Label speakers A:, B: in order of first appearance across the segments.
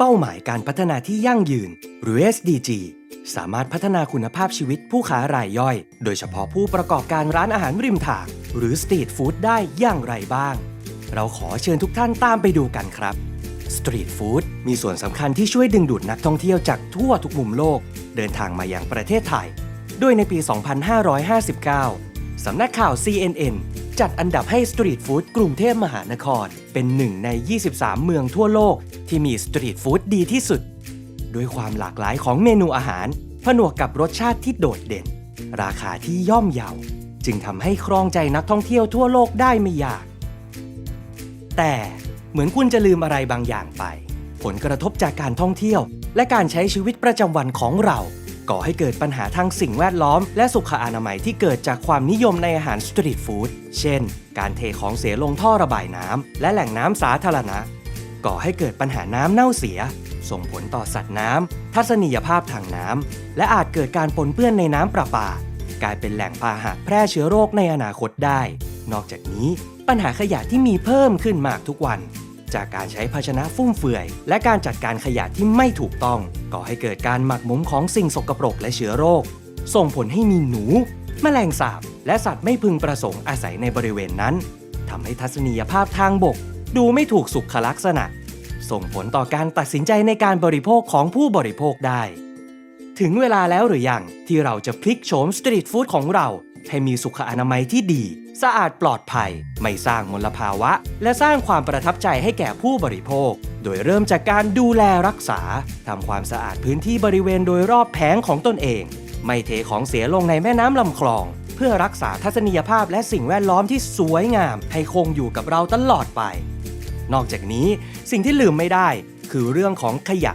A: เป้าหมายการพัฒนาที่ยั่งยืน หรือ SDG สามารถพัฒนาคุณภาพชีวิตผู้ค้ารายย่อย โดยเฉพาะผู้ประกอบการร้านอาหารริมทาง หรือสตรีทฟู้ดได้อย่างไรบ้าง เราขอเชิญทุกท่านตามไปดูกันครับสตรีทฟู้ดมีส่วนสำคัญที่ช่วยดึงดูดนักท่องเที่ยวจากทั่วทุกมุมโลก เดินทางมายังประเทศไทย โดยในปี 2559 สำนักข่าว CNN จัดอันดับให้สตรีทฟู้ดกรุงเทพมหานคร เป็นหนึ่งใน 23 เมืองทั่วโลก ที่มีสตรีทฟู้ดดีที่สุด ด้วยความหลากหลายของเมนูอาหาร ผนวกกับรสชาติที่โดดเด่น ราคาที่ย่อมเยา จึงทำให้ครองใจนักท่องเที่ยวทั่วโลกได้ไม่ยาก แต่เหมือนคุณจะลืมอะไรบางอย่างไป ผลกระทบจากการท่องเที่ยว และการใช้ชีวิตประจำวันของเรา ก่อให้เกิดปัญหาทางสิ่งแวดล้อม และสุขอนามัยที่เกิดจากความนิยมในอาหารสตรีทฟู้ดเช่น การเทของเสียลงท่อระบายน้ำและแหล่งน้ำสาธารณะ ก่อให้เกิดปัญหาน้ำเน่าเสีย ส่งผลต่อสัตว์น้ำทัศนียภาพทางน้ำและอาจเกิดการปนเปื้อนในน้ำประปา กลายเป็นแหล่งพาหะแพร่เชื้อโรคในอนาคตได้ นอกจากนี้ ปัญหาขยะที่มีเพิ่มขึ้นมากทุกวัน จากการใช้ภาชนะฟุ่มเฟือย และการจัดการขยะที่ไม่ถูกต้อง ก่อให้เกิดการหมักหมมของสิ่งสกปรกและเชื้อโรค ส่งผลให้มีหนู แมลงสาบ และสัตว์ไม่พึงประสงค์อาศัยในบริเวณนั้นทำให้ทัศนียภาพทางบก ดูไม่ถูกสุขลักษณะ ส่งผลต่อการตัดสินใจในการบริโภคของผู้บริโภคได้ ถึงเวลาแล้วหรือยังที่เราจะพลิกโฉมสตรีทฟู้ดของเรา ให้มีสุขอนามัยที่ดี สะอาดปลอดภัย ไม่สร้างมลภาวะ และสร้างความประทับใจให้แก่ผู้บริโภค โดยเริ่มจากการดูแลรักษาทำความสะอาดพื้นที่บริเวณโดยรอบแผงของตนเอง ไม่เทของเสียลงในแม่น้ำลำคลอง เพื่อรักษาทัศนียภาพและสิ่งแวดล้อมที่สวยงาม ให้คงอยู่กับเราตลอดไป นอกจากนี้สิ่งที่ลืมไม่ได้ คือเรื่องของขยะ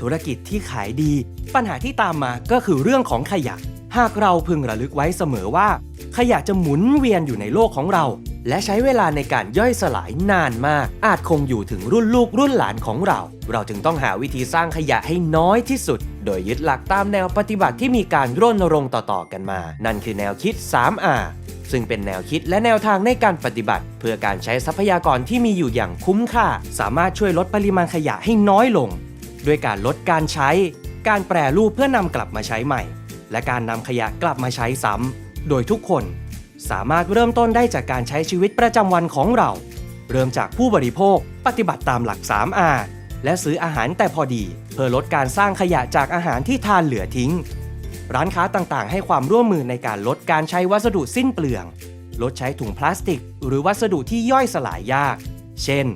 A: ธุรกิจที่ขายดี ปัญหาที่ตามมาก็คือเรื่องของขยะ หากเราพึงระลึกไว้เสมอว่า ขยะจะหมุนเวียนอยู่ในโลกของเรา และใช้เวลาในการย่อยสลายนานมาก อาจคงอยู่ถึงรุ่นลูกรุ่นหลานของเรา เราจึงต้องหาวิธีสร้างขยะให้น้อยที่สุด โดยยึดหลักตามแนวปฏิบัติที่มีการรณรงค์ต่อๆกันมา นั่นคือแนวคิด 3R ซึ่งเป็นแนวคิดและแนวทางในการปฏิบัติ เพื่อการใช้ทรัพยากรที่มีอยู่อย่างคุ้มค่า สามารถช่วยลดปริมาณขยะให้น้อยลง ด้วยการลดการใช้ การแปรรูปเพื่อนำกลับมาใช้ใหม่ และการนำขยะกลับมาใช้ซ้ำ โดยทุกคนสามารถเริ่มต้นได้จากการใช้ชีวิตประจำวันของเรา เริ่มจากผู้บริโภค ปฏิบัติตามหลัก 3R และซื้ออาหารแต่พอดี เพื่อลดการสร้างขยะจากอาหารที่ทานเหลือทิ้ง ร้านค้าต่างๆ ให้ความร่วมมือในการลดการใช้วัสดุสิ้นเปลือง ลดใช้ถุงพลาสติก หรือวัสดุที่ย่อยสลายยาก เช่น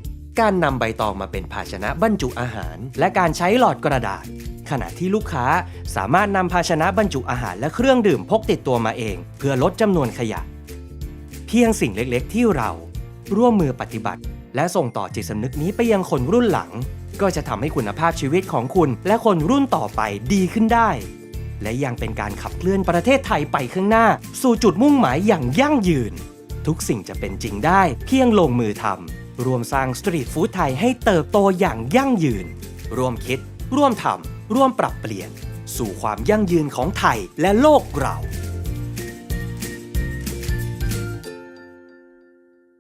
A: การนำใบตองมาเป็นภาชนะบรรจุอาหาร และการใช้หลอดกระดาษ ขณะที่ลูกค้าสามารถนำภาชนะบรรจุอาหารและเครื่องดื่มพกติดตัวมาเอง เพื่อลดจำนวนขยะ เพียงสิ่งเล็กๆ ที่เรา ร่วมมือปฏิบัติ และส่งต่อจิตสำนึกนี้ไปยังคนรุ่นหลัง ก็จะทำให้คุณภาพชีวิตของคุณ และคนรุ่นต่อไปดีขึ้นได้ และยังเป็นการขับเคลื่อนประเทศไทยไปข้างหน้า สู่จุดมุ่งหมายอย่างยั่งยืน ทุกสิ่งจะเป็นจริงได้ เพียงลงมือทำ รวมสร้างสตรีทฟู้ดไทยให้เติบโตอย่างยั่งยืน ร่วมคิด ร่วมทำร่วมปรับเปลี่ยน สู่ความยั่งยืนของไทยและโลกเรา